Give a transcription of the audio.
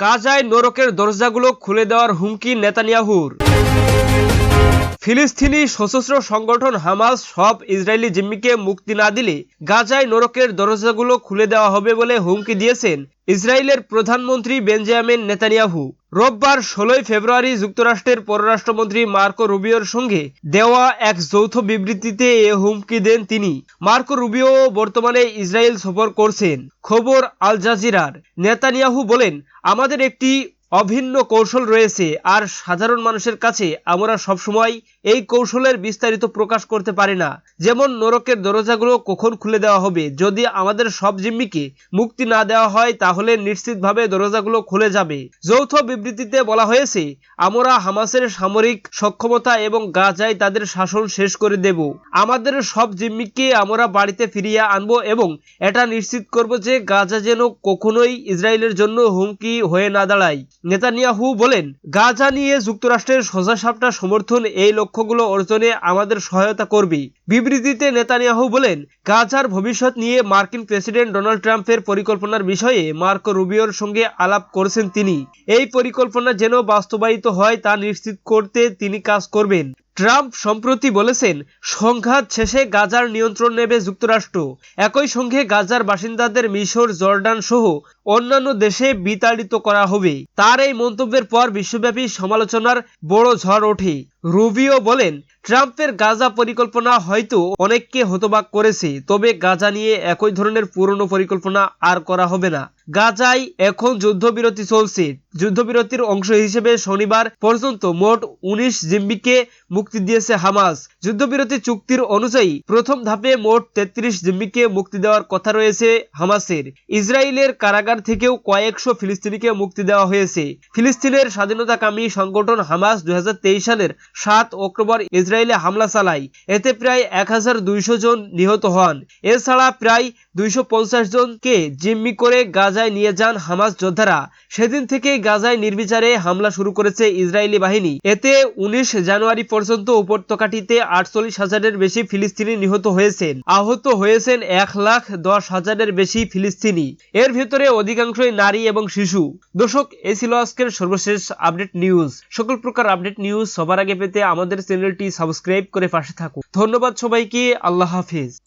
গাজায় নরকের দরজাগুলো খুলে দেওয়ার হুমকি নেতানিয়াহুর। ফিলিস্তিনি সশস্ত্র সংগঠন হামাস সব ইসরায়েলি জিম্মিকে মুক্তি না দিলে গাজায় নরকের দরজাগুলো খুলে দেওয়া হবে বলে হুমকি দিয়েছেন ইসরায়েলের প্রধানমন্ত্রী বেঞ্জামিন নেতানিয়াহু রোববার ষোলোই ফেব্রুয়ারি যুক্তরাষ্ট্রের পররাষ্ট্রমন্ত্রী মার্কো রুবিওর সঙ্গে দেওয়া এক যৌথ বিবৃতিতে এ হুমকি দেন তিনি। মার্কো রুবিও বর্তমানে ইসরায়েল সফর করছেন। খবর আল জাজিরার। নেতানিয়াহু বলেন, আমাদের একটি অভিন্ন কৌশল রয়েছে আর সাধারণ মানুষের কাছে আমরা সবসময় এই কৌশলের বিস্তারিত প্রকাশ করতে পারি না। যেমন নরকের দরজাগুলো কখন খুলে দেওয়া হবে? যদি আমাদের সব জিম্মিকে মুক্তি না দেওয়া হয়, তাহলে নিশ্চিতভাবে দরজাগুলো খুলে যাবে। যৌথ বিবৃতিতে বলা হয়েছে, আমরা হামাসের সামরিক সক্ষমতা এবং গাজায় তাদের শাসন শেষ করে দেব। আমাদের সব জিম্মিকে আমরা বাড়িতে ফিরিয়ে আনব এবং এটা নিশ্চিত করব যে গাজা যেন কখনোই ইসরায়েলের জন্য হুমকি হয়ে না দাঁড়ায়। নেতানিয়াহু বলেন, গাজা নিয়ে যুক্তরাষ্ট্রের সোজাসাপটা সমর্থন এই লক্ষ্যগুলো অর্জনে আমাদের সহায়তা করবে বিবৃতিতে নেতানিয়াহু বলেন, গাজার ভবিষ্যৎ নিয়ে মার্কিন প্রেসিডেন্ট ডোনাল্ড ট্রাম্পের পরিকল্পনার বিষয়ে মার্কো রুবিওর সঙ্গে আলাপ করেছেন তিনি। এই পরিকল্পনা যেন বাস্তবায়িত হয় তা নিশ্চিত করতে তিনি কাজ করবেন। ট্রাম্প সম্প্রতি বলেছেন, সংঘাত শেষে গাজার নিয়ন্ত্রণ নেবে যুক্তরাষ্ট্র। একই সঙ্গে গাজার বাসিন্দাদের মিশর, জর্ডান সহ অন্যান্য দেশে বিতাড়িত করা হবে। তার এই মন্তব্যের পর বিশ্বব্যাপী সমালোচনার বড় ঝড় ওঠে। রুবিও বলেন, ট্রাম্পের গাজা পরিকল্পনা হয়তো অনেককে হতবাক করেছে, তবে গাজা নিয়ে একই ধরনের পুরনো পরিকল্পনা আর করা হবে না। গাজায় এখন যুদ্ধবিরতি চলছে। যুদ্ধবিরতির অংশ হিসেবে শনিবার পর্যন্ত মোট উনিশ জিম্বিকে মুক্তি দিয়েছে হামাস। যুদ্ধবিরতি চুক্তির অনুযায়ী প্রথম ধাপে মোট তেত্রিশ জিম্মিকে মুক্তি দেওয়ার কথা রয়েছে হামাসের। ইসরায়েলের কারাগার থেকেও কয়েকশো ফিলিস্তিনিকে মুক্তি দেওয়া হয়েছে। ফিলিস্তিনের স্বাধীনতাকামী সংগঠন হামাস দুই হাজার তেইশ সালের সাত অক্টোবর ইসরায়েলে হামলা চালায়। এতে প্রায় এক হাজার দুইশো জন নিহত হন। এছাড়া প্রায় দুইশো জনকে জিম্মি করে গাজায় নিয়ে যান হামাস যোদ্ধারা। সেদিন থেকে গাজায় নির্বিচারে হামলা শুরু করেছে ইসরায়েলি বাহিনী। এতে উনিশ জানুয়ারি পর্যন্ত উপত্যকাটিতে আটচল্লিশ হাজারের বেশি ফিলিস্তিনি নিহত হয়েছেন। আহত হয়েছেন এক লাখ দশ হাজারের বেশি ফিলিস্তিনি। এর ভেতরে অধিকাংশই নারী এবং শিশু। দর্শক, এ ছিল আজকের সর্বশেষ আপডেট নিউজ। সকল প্রকার আপডেট নিউজ সবার আগে পেতে আমাদের চ্যানেলটি সাবস্ক্রাইব করে পাশে থাকুন। ধন্যবাদ সবাইকে, আল্লাহ হাফিজ।